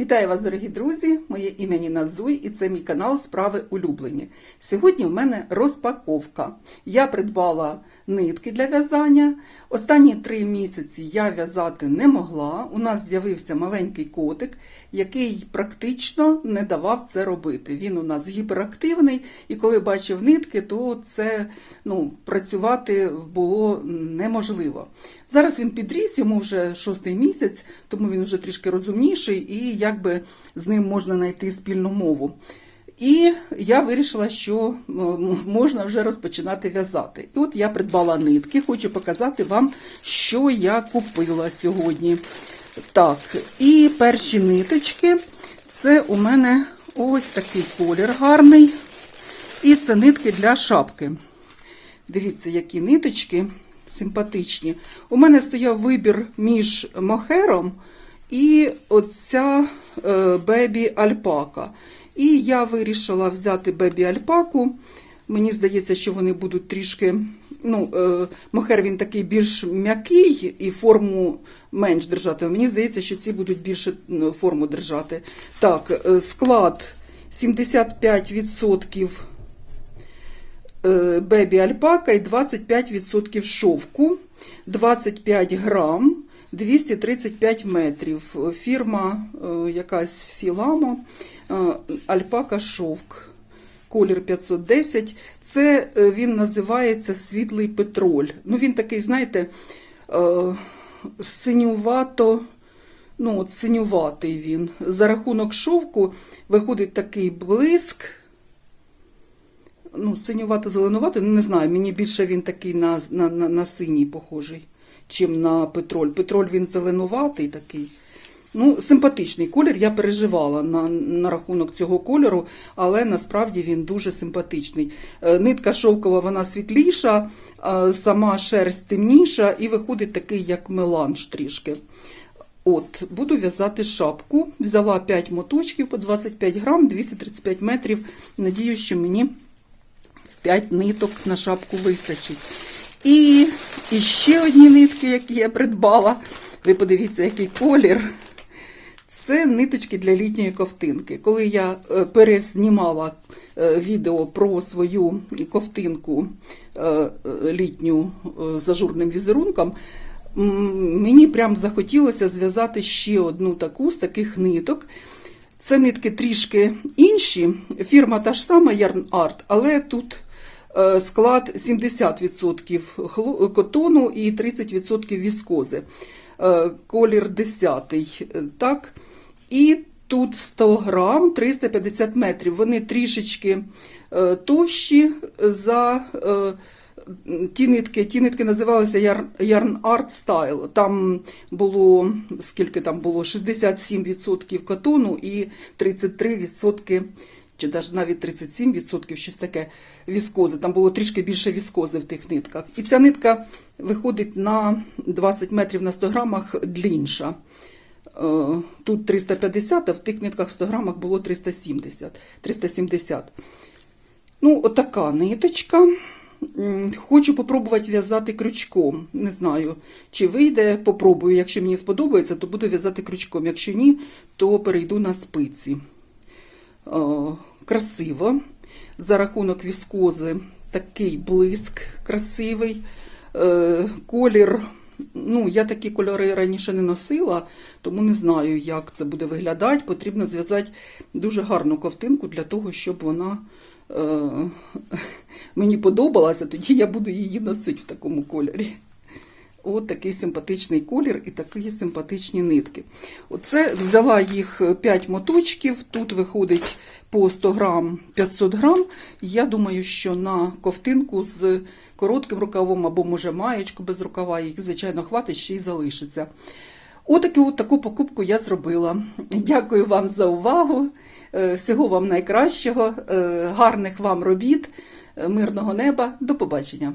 Вітаю вас, дорогі друзі! Моє ім'я Ніна Зуй і це мій канал Справи улюблені. Сьогодні в мене розпаковка. Я придбала нитки для в'язання. Останні три місяці я в'язати не могла. У нас з'явився маленький котик, який практично не давав це робити. Він у нас гіперактивний, і коли бачив нитки, то це ну, працювати було неможливо. Зараз він підріс, йому вже шостий місяць, тому він вже трішки розумніший і якби з ним можна знайти спільну мову. І я вирішила, що можна вже розпочинати в'язати. І от я придбала нитки, хочу показати вам, що я купила сьогодні. Так, і перші ниточки це у мене ось такий колір гарний. І це нитки для шапки. Дивіться, які ниточки симпатичні. У мене стояв вибір між мохером і оця бебі альпака. І я вирішила взяти бебі альпаку. Мені здається, що вони будуть трішки. Ну, е, мохер він такий більш м'який і форму менш держати. Мені здається, що ці будуть більше форму держати. Так, е, склад 75% е, бебі альпака і 25% шовку, 25 грам, 235 метрів. Фірма е, якась філамо, е, альпака шовк. Колір 510. Це е, він називається світлий петроль. Ну, він такий, знаєте, синювато, ну, от синюватий він. За рахунок шовку виходить такий блиск ну, синювато зеленувато, ну не знаю, мені більше він такий на, на, на, на синій похожий, чим на петроль. Петроль він зеленуватий такий. Ну, симпатичний колір, я переживала на, на рахунок цього кольору, але насправді він дуже симпатичний. Е, Нитка шовкова, вона світліша, сама шерсть темніша і виходить такий, як меланж трішки. От, буду в'язати шапку. Взяла 5 моточків по 25 грам, 235 метрів. Надію, що мені 5 ниток на шапку вистачить. І, і ще одні нитки, які я придбала. Ви подивіться, який колір. Це ниточки для літньої ковтинки. Коли я е, перезнімала е, відео про свою ковтинку е, літню з ажурним візерунком, мені прям захотілося зв'язати ще одну таку з таких ниток. Це нитки трішки інші. Фірма та ж сама Yarn Art, але тут склад 70% хло- котону і 30% віскози. Е, Колір 10. е, Так. І тут 100 грам 350 метрів. Вони трішечки е, товщі за е, ті нитки. Ті нитки називалися Yarn- Art Style. Там було скільки там було 67% котону і 33% чи навіть навіть 37%, щось таке віскози. Там було трішки більше віскози в тих нитках. І ця нитка виходить на 20 метрів на 100 грамах длінша. Е, Тут 350, а в тих нитках в 100 грамах було 370. 370. Ну, отака ниточка. Хочу попробувати в'язати крючком. Не знаю, чи вийде, попробую. Якщо мені сподобається, то буду в'язати крючком. Якщо ні, то перейду на спиці. Е, Красиво. За рахунок віскози такий блиск красивий. Е, Колір. Ну, я такі кольори раніше не носила, тому не знаю, як це буде виглядати. Потрібно зв'язати дуже гарну ковтинку для того, щоб вона е, мені подобалася, тоді я буду її носити в такому кольорі. От такий симпатичний колір і такі симпатичні нитки. Оце взяла їх 5 моточків, тут виходить по 100 грам 500 грам. Я думаю, що на ковтинку з коротким рукавом або, може, маєчку без рукава, їх, звичайно, хватить, ще й залишиться. Отаку от таку покупку я зробила. Дякую вам за увагу. Е, Всього вам найкращого, е, гарних вам робіт, е, мирного неба. До побачення.